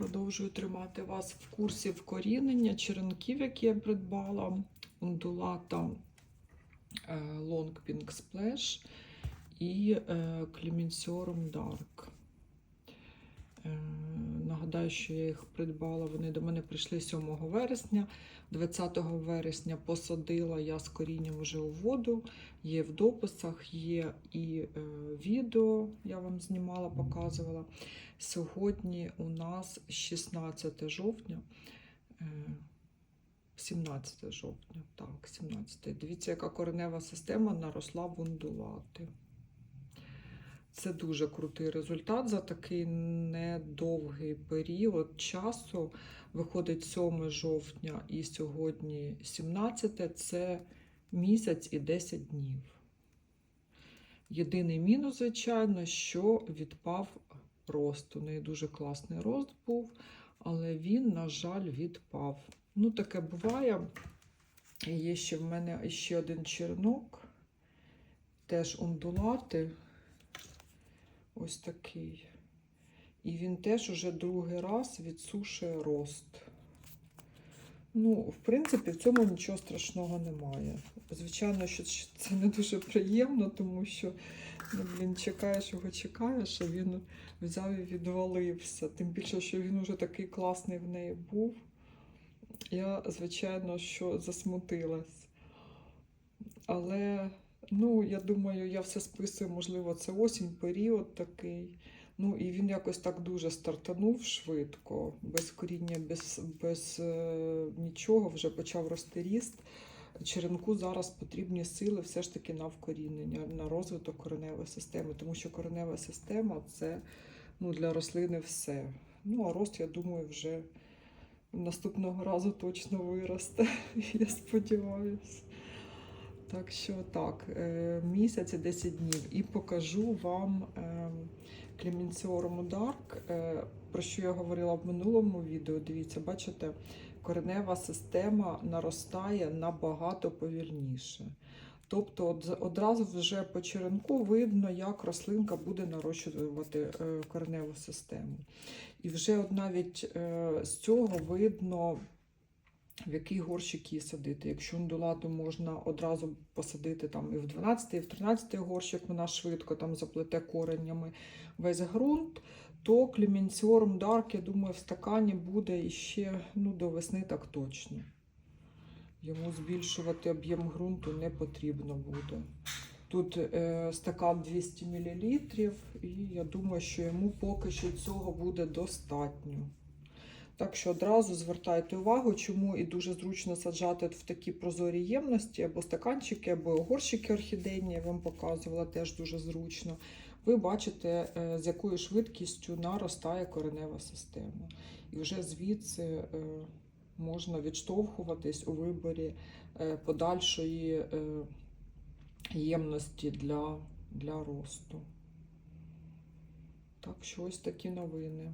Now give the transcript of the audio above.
Продовжую тримати вас в курсі вкорінення черенків, які я придбала. Ундулата е, Long Pink Splash і е, Clemenceorum Dark. Нагадаю, що я їх придбала. Вони до мене прийшли 7 вересня. 20 вересня посадила я з корінням вже у воду. Є в дописах, є і е, відео, я вам знімала, показувала. Сьогодні у нас 16 жовтня. е, 17 жовтня, так, 17. Дивіться, яка коренева система наросла в ундулати. Це дуже крутий результат за такий недовгий період часу. Виходить 7 жовтня і сьогодні 17 це місяць і 10 днів. Єдиний мінус, звичайно, що відпав рост. У неї дуже класний рост був, але він, на жаль, відпав. Ну, таке буває. Є ще в мене ще один чернок, теж ундулати. Ось такий. І він теж уже другий раз відсушує рост. Ну, в принципі, в цьому нічого страшного немає. Звичайно, що це не дуже приємно, тому що ну, блін, чекаєш його, чекаєш, а він взяв і відвалився. Тим більше, що він уже такий класний в неї був. Я, звичайно, що засмутилась. Але, ну, я думаю, я все списую, можливо, це осінь, період такий. Ну, і він якось так дуже стартанув швидко, без коріння, без, без е, нічого, вже почав рости ріст. Черенку зараз потрібні сили все ж таки на вкорінення, на розвиток кореневої системи, тому що коренева система це ну, для рослини все. Ну, а рост, я думаю, вже наступного разу точно виросте, я сподіваюся. Так що так, е, місяць і 10 днів. І покажу вам Клемінціорому Dark, е, про що я говорила в минулому відео. Дивіться, бачите, коренева система наростає набагато повільніше. Тобто одразу вже по черенку видно, як рослинка буде нарощувати е, кореневу систему. І вже навіть е, з цього видно, в який горщик її садити. Якщо ундулату можна одразу посадити там і в 12, і в 13 горщик, вона швидко там заплете коренями весь ґрунт, то клемінціорум Dark, я думаю, в стакані буде іще ну, до весни так точно. Йому збільшувати об'єм ґрунту не потрібно буде. Тут е, стакан 200 мл, і я думаю, що йому поки що цього буде достатньо. Так що одразу звертайте увагу, чому і дуже зручно саджати в такі прозорі ємності, або стаканчики, або горщики орхідейні, я вам показувала, теж дуже зручно. Ви бачите, е, з якою швидкістю наростає коренева система. І вже звідси е, можна відштовхуватись у виборі е, подальшої ємності для, для росту. Так що ось такі новини.